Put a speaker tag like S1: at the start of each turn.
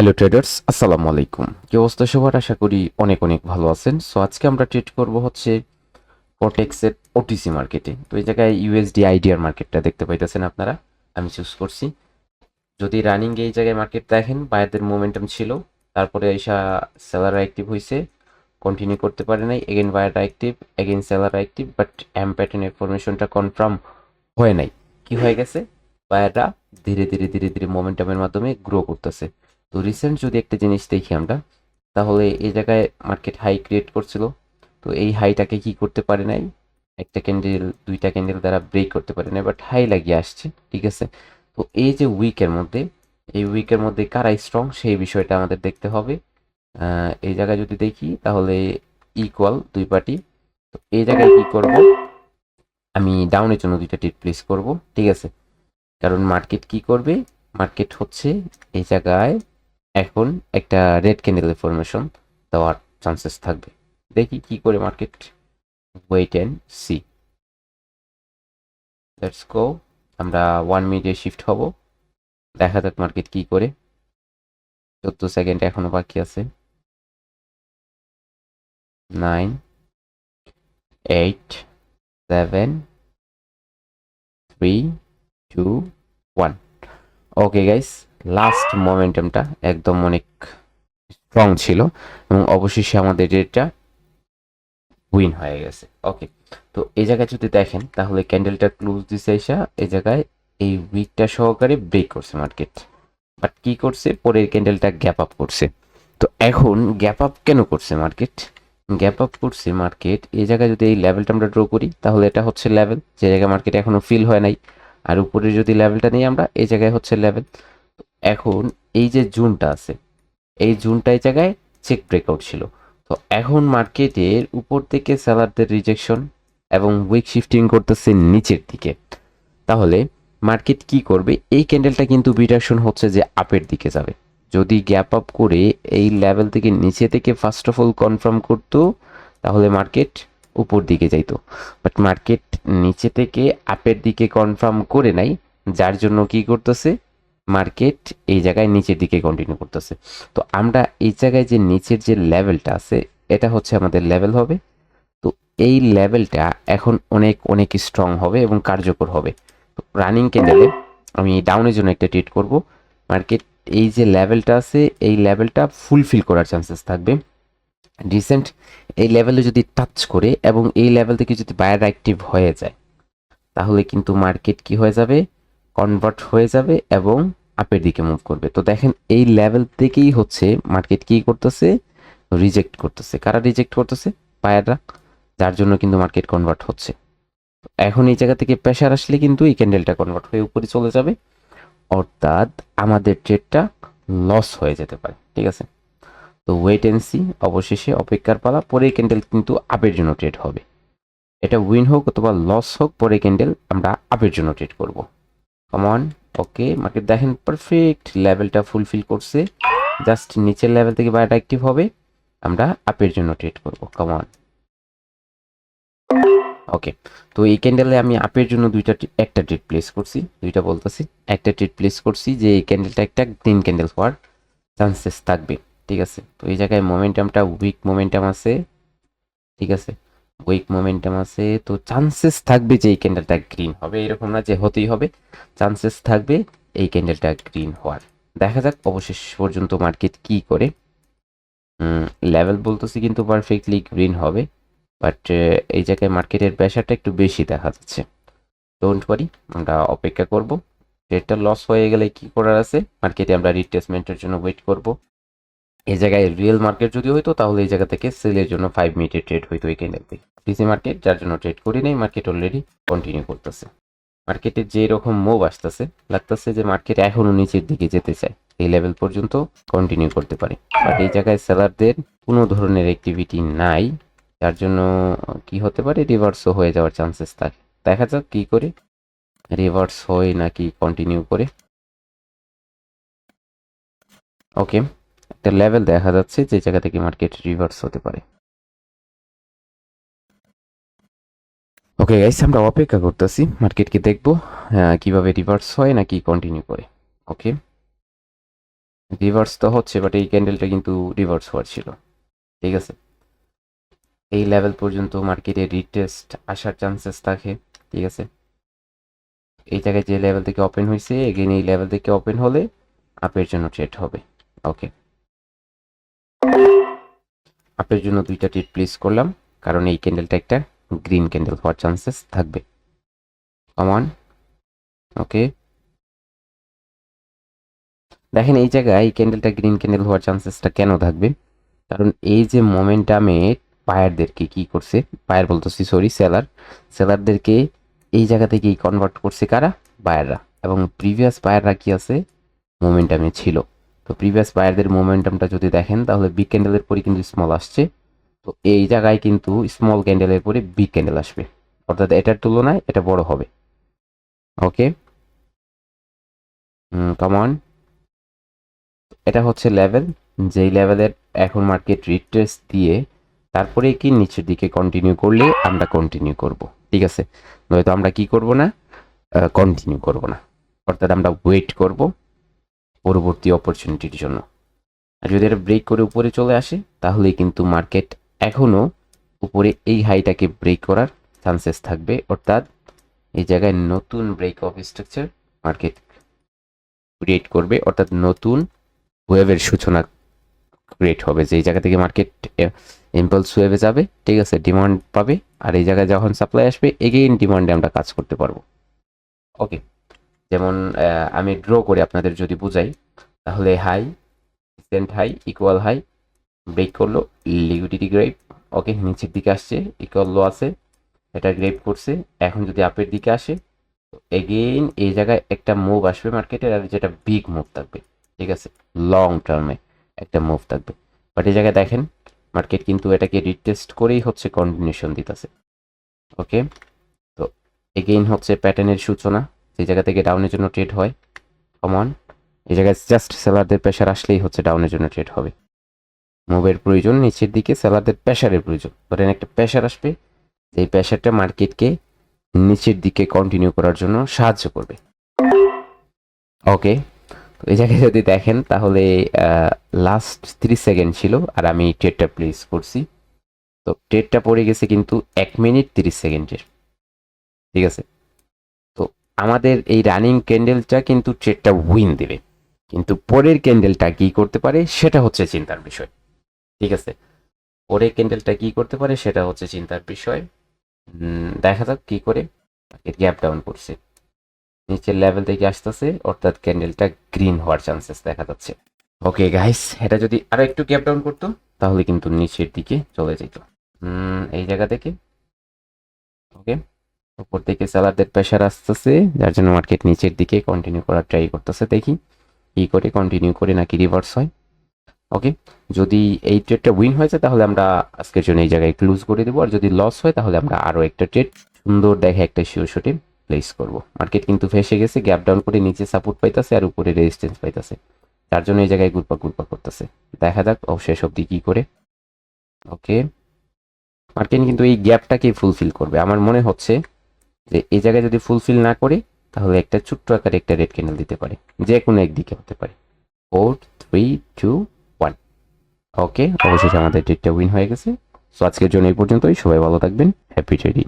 S1: Hello traders আসসালামু আলাইকুম কি অবস্থা সবার? আশা করি অনেক অনেক ভালো আছেন। সো আজকে আমরা ট্রেড করব হচ্ছে কোটেক্সের ওটিসি মার্কেটে তো এই জায়গায় ইউএসডি আইডিয়ার মার্কেটটা দেখতে পাইতেছেন আপনারা। আমি চুজ করছি। যদি রানিং এই জায়গায় মার্কেট দেখেন বায়ারদের মোমেন্টাম ছিল, তারপরে এসা সেলার অ্যাক্টিভ হয়েছে কন্টিনিউ করতে পারে নাই again buyer active again seller active but M প্যাটার্নের ফরমেশনটা কনফার্ম হয় নাই। কি হয়ে গেছে? বায়াররা ধীরে ধীরে ধীরে ধীরে মোমেন্টামের মাধ্যমে গ্রো করতেছে। তো রিসেন্ট যদি একটা জিনিস দেখি আমরা, তাহলে এই জায়গায় মার্কেট হাই ক্রিয়েট করছিল। তো এই হাইটাকে কি করতে পারে নাই? একটা ক্যান্ডেল দুইটা ক্যান্ডেল দ্বারা ব্রেক করতে পারে নাই বাট হাই লাগিয়ে আসছে, ঠিক আছে? তো এই যে উইকের মধ্যে, এই উইকের মধ্যে কারা স্ট্রং সেই বিষয়টা আমাদের দেখতে হবে। এই জায়গায় যদি দেখি, তাহলে ইকুয়াল দুই পার্টি তো এই জায়গায় কি করব? আমি ডাউনের জন্য দুইটা টিট প্লেস করব, ঠিক আছে? কারণ মার্কেট কি করবে? মার্কেট হচ্ছে এই জায়গায় এখন একটা রেড ক্যান্ডেলের ফরমেশন দেওয়ার চান্সেস থাকবে। দেখি কি করে market wait and see let's go আমরা ওয়ান মিনিটে শিফট হব। দেখা যাক মার্কেট কি করে। চোদ্দ সেকেন্ড এখনও বাকি আছে। Nine eight seven three two one okay guys last মোমেন্টামটা একদম অনেক স্ট্রং ছিল এবং অবশেষে আমাদের রেটটা উইন হয়ে গেছে। ওকে তো এই জায়গায় যদি দেখেন, তাহলে ক্যান্ডেলটা ক্লোজ দিছে এসা এই জায়গায় এই উইকটা সহকারে ব্রেক করছে মার্কেট বাট কি করছে? পরের ক্যান্ডেলটা গ্যাপ আপ করছে। তো এখন গ্যাপ আপ কেন করছে মার্কেট গ্যাপ আপ করছে মার্কেট এই জায়গায় যদি এই লেভেলটা আমরা ড্র করি, তাহলে এটা হচ্ছে লেভেল যে জায়গায় মার্কেট এখনও ফিল হয় নাই, আর উপরে যদি লেভেলটা নিই আমরা, এই জায়গায় হচ্ছে লেভেল এখন এই যে জুনটা আছে, এই জুনটা এই জায়গায় চেক ব্রেকআউট ছিল। তো এখন মার্কেটের উপর থেকে সেলারদের রিজেকশন এবং উইক শিফটিং করতেছে নিচের দিকে। তাহলে মার্কেট কি করবে? এই ক্যান্ডেলটা কিন্তু বিডাকশন হচ্ছে যে আপের দিকে যাবে। যদি গ্যাপ আপ করে এই লেভেল থেকে নিচে থেকে ফার্স্ট অফ অল কনফার্ম করতো, তাহলে মার্কেট উপর দিকে যাইতো। বাট মার্কেট নিচে থেকে আপের দিকে কনফার্ম করে নাই, যার জন্য কি করতেছে? মার্কেট এই জায়গায় নিচের দিকে কন্টিনিউ করতেছে। তো আমরা এই জায়গায় যে নিচের যে লেভেলটা আছে, এটা হচ্ছে আমাদের লেভেল হবে। তো এই লেভেলটা এখন অনেক অনেক স্ট্রং হবে এবং কার্যকর হবে। তো রানিং ক্যান্ডেলে আমি ডাউনের জন্য একটা ট্রিট করব। মার্কেট এই যে লেভেলটা আছে, এই লেভেলটা ফুলফিল করার চান্সেস থাকবে। রিসেন্ট এই লেভেলে যদি টাচ করে এবং এই লেভেল থেকে যদি বায়ার অ্যাক্টিভ হয়ে যায়, তাহলে কিন্তু মার্কেট কি হয়ে যাবে? কনভার্ট হয়ে যাবে এবং আপের দিকে মুভ করবে। তো দেখেন, এই লেভেল থেকেই হচ্ছে মার্কেট কি করতেছে? রিজেক্ট করতেছে। কারা রিজেক্ট করতেছে? বায়াররা যার জন্য কিন্তু মার্কেট কনভার্ট হচ্ছে। এখন এই জায়গা থেকে প্রেশার আসলে কিন্তু এই ক্যান্ডেলটা কনভার্ট হয়ে উপরে চলে যাবে। অর্থাৎ আমাদের ট্রেডটা লস হয়ে যেতে পারে, ঠিক আছে? তো ওয়েট এন্ড সি অবশেষে অপেক্ষার পালা, পরে ক্যান্ডেল কিন্তু আপের জন্য ট্রেড হবে। এটা উইন হোক অথবা লস হোক, পরে ক্যান্ডেল আমরা আপের জন্য ট্রেড করব। কমন ওকে মার্কেট দেখেন পারফেক্ট লেভেলটা ফুলফিল করছে। জাস্ট নিচের লেভেল থেকে বায়োটা অ্যাক্টিভ হবে। আমরা আপের জন্য ট্রেড করব কমন ওকে তো এই ক্যান্ডেলে আমি আপের জন্য দুইটা একটা ট্রেড প্লেস করছি, দুইটা বলতেছি। একটা ট্রেড প্লেস করছি যে এই ক্যান্ডেলটা একটা তিন ক্যান্ডেল হওয়ার চান্সেস থাকবে, ঠিক আছে? তো এই জায়গায় মোমেন্টামটা উইক মোমেন্টাম আছে, ঠিক আছে? উইক মোমেন্টাম আছে, তো চান্সেস থাকবে যে এই ক্যান্ডেলটা গ্রিন হবে, এরকম না যে হতেই হবে। চান্সেস থাকবে এই ক্যান্ডেলটা গ্রিন হওয়ার। দেখা যাক অবশেষ পর্যন্ত মার্কেট কি করে। লেভেল বলতেছি কিন্তু পারফেক্টলি গ্রিন হবে বাট এই জায়গায় মার্কেটের প্রেশারটা একটু বেশি দেখা যাচ্ছে। ডোন্ট ওয়ারি আমরা অপেক্ষা করব। রেটটা লস হয়ে গেলে কি করার আছে? মার্কেটে আমরা রিট্রেসমেন্টের জন্য ওয়েট করব। এই জায়গায় রিয়েল মার্কেট যদি হইতো, তাহলে এই জায়গা থেকে সেলের জন্য ফাইভ মিনিটের ট্রেড হইতো এই ক্যান্ডেল থেকে ডিসি মার্কেট যার জন্য ট্রেড করি নেই মার্কেট অলরেডি কন্টিনিউ করতেছে। মার্কেটে যে রকম মুভ আসতেছে, লাগতেছে যে মার্কেট এখনও নিচের দিকে যেতে চায়। এই লেভেল পর্যন্ত কন্টিনিউ করতে পারে। বাট এই জায়গায় সেলারদের কোনো ধরনের অ্যাক্টিভিটি নাই। যার জন্য কি হতে পারে রিভার্সও হয়ে যাওয়ার চান্সেস থাকে। দেখা যাক কি করে রিভার্স হয় নাকি কন্টিনিউ করে। ওকে একটা লেভেল দেখা যাচ্ছে যে জায়গা থেকে মার্কেট রিভার্স হতে পারে। ওকে গাইস আমরা অপেক্ষা করতেছি মার্কেটকে দেখব কীভাবে রিভার্স হয় নাকি কন্টিনিউ করে। ওকে রিভার্স তো হচ্ছে বাট এই ক্যান্ডেলটা কিন্তু রিভার্স হওয়ার ছিল। ঠিক আছে? এই লেভেল পর্যন্ত মার্কেটে রিটেস্ট আসার চান্সেস থাকে। ঠিক আছে? এই জায়গায় যে লেভেল থেকে ওপেন হয়েছে এগেন এই লেভেল থেকে ওপেন হলে আপের জন্য ট্রেড হবে। ওকে আপের জন্য দুইটা ট্রেড প্লেস করলাম, কারণ এই ক্যান্ডেলটা একটা গ্রিন ক্যান্ডেল হওয়ার চান্সেস থাকবে। কমন ওকে দেখেন, এই জায়গায় এই ক্যান্ডেলটা গ্রিন ক্যান্ডেল হওয়ার চান্সেসটা কেন থাকবে? কারণ এই যে মোমেন্টামে বায়ারদেরকে কি করছে? বায়ার বলতেছি সরি সেলার সেলারদেরকে এই জায়গা থেকেই কনভার্ট করছে কারা? বায়াররা এবং প্রিভিয়াস বায়াররা কি আছে? মোমেন্টামে ছিল। তো প্রিভিয়াস বায়ারদের মোমেন্টামটা যদি দেখেন, তাহলে বিগ ক্যান্ডেলের পরে কিন্তু স্মল আসছে। তো এই জায়গায় কিন্তু স্মল ক্যান্ডেলের পরে বিগ ক্যান্ডেল আসবে। অর্থাৎ এটার তুলনায় এটা বড় হবে। ওকে কমন এটা হচ্ছে লেভেল যেই লেভেলের এখন মার্কেট রিট্রেস দিয়ে তারপরে কি নিচের দিকে কন্টিনিউ করলে আমরা কন্টিনিউ করব। ঠিক আছে? নয়তো আমরা কি করব না? কন্টিনিউ করব না। অর্থাৎ আমরা ওয়েট করব। পরবর্তী অপরচুনিটির জন্য। আর যদি এটা ব্রেক করে উপরে চলে আসে তাহলে কিন্তু মার্কেট এখনও উপরে এই হাইটাকে ব্রেক করার চান্সেস থাকবে। অর্থাৎ এই জায়গায় নতুন break of structure market create করবে। অর্থাৎ নতুন ওয়েভের সূচনা ক্রিয়েট হবে। যে এই জায়গা থেকে মার্কেট ইম্পালস ওয়েভে যাবে, ঠিক আছে ডিমান্ড পাবে। আর এই জায়গায় যখন সাপ্লাই আসবে এগেইন ডিমান্ডে আমরা কাজ করতে পারব। ওকে যেমন আমি ড্র করে আপনাদের যদি বুঝাই, তাহলে high sent high equal high break করল লিকুইডিটি গ্রেপ ওকে নিচের দিকে আসছে ইকুয়াল লো আছে, এটা গ্রেপ করছে, এখন যদি আপের দিকে আসে এগেইন এই জায়গায় একটা মুভ আসবে মার্কেটের আর যেটা বিগ মুভ থাকবে, ঠিক আছে লং টার্মে একটা মুভ থাকবে। বাট এই জায়গায় দেখেন মার্কেট কিন্তু এটাকে রিটেস্ট করেই হচ্ছে কন্টিনিউশন দিতেছে ওকে তো এগেইন হচ্ছে প্যাটার্নের সূচনা যে জায়গা থেকে ডাউনের জন্য ট্রেড হয়। কমন এই জায়গায় জাস্ট সেলারদের প্রেশার আসলেই হচ্ছে ডাউনের জন্য ট্রেড হবে। মুভের প্রয়োজন নিচের দিকে সেলারদের প্রেশারের প্রয়োজন। ধরেন একটা প্রেশার আসবে, এই প্রেশারটা মার্কেটকে নিচের দিকে কন্টিনিউ করার জন্য সাহায্য করবে। ওকে তো এই জায়গায় যদি দেখেন, তাহলে লাস্ট ত্রিশ সেকেন্ড ছিল আর আমি ট্রেডটা প্লেস করছি। তো ট্রেডটা পড়ে গেছে কিন্তু এক মিনিট তিরিশ সেকেন্ডের ঠিক আছে? আমাদের এই রানিং ক্যান্ডেলটা কিন্তু ট্রেডটা উইন দেবে। কিন্তু পরের ক্যান্ডেলটা কি করতে পারে, সেটা হচ্ছে চিন্তার বিষয়। ঠিক আছে? পরের ক্যান্ডেলটা কি করতে পারে, সেটা হচ্ছে চিন্তার বিষয়। দেখা যাক কি করে। গ্যাপ ডাউন করছে। নিচের লেভেল থেকে আসতেছে, অর্থাৎ ক্যান্ডেলটা গ্রিন হওয়ার চান্সেস দেখা যাচ্ছে। ওকে গাইস এটা যদি আরও একটু গ্যাপ ডাউন করতো, তাহলে কিন্তু নিচের দিকে চলে যেত। এই জায়গা থেকে উপর থেকে সেলারদের প্রেশার আসতেছে, যার জন্য মার্কেট নিচের দিকে কন্টিনিউ করার ট্রাই করতেছে। দেখি কি করে কন্টিনিউ করে নাকি রিভার্স হয়। ওকে যদি এই ট্রেডটা উইন হয়েছে, তাহলে আমরা আজকের জন্য এই জায়গায় ক্লোজ করে দেবো। আর যদি লস হয়, তাহলে আমরা আরও একটা ট্রেড সুন্দর দেখে একটা শিওর শটে প্লেস করব। মার্কেট কিন্তু ফেসে গেছে গ্যাপ ডাউন করে নিচে সাপোর্ট পাইতেছে আর উপরে রেজিস্ট্যান্স পাইতেছে। তার জন্য এই জায়গায় গুরপা গুরপা করতেছে। দেখা যাক অবশেষ অবধি কি করে। ওকে মার্কেট কিন্তু এই গ্যাপটাকে ফুলফিল করবে। আমার মনে হচ্ছে যে এই জায়গায় যদি ফুলফিল না করে, তাহলে একটা ছোট্ট আকারে একটা রেড ক্যান্ডেল দিতে পারে। যে কোনো একদিকে হতে পারে। Four three two one okay অবশেষে আমাদের ডেটটা উইন হয়ে গেছে। সো আজকের জন্য এই পর্যন্তই। সবাই ভালো থাকবেন। Happy trading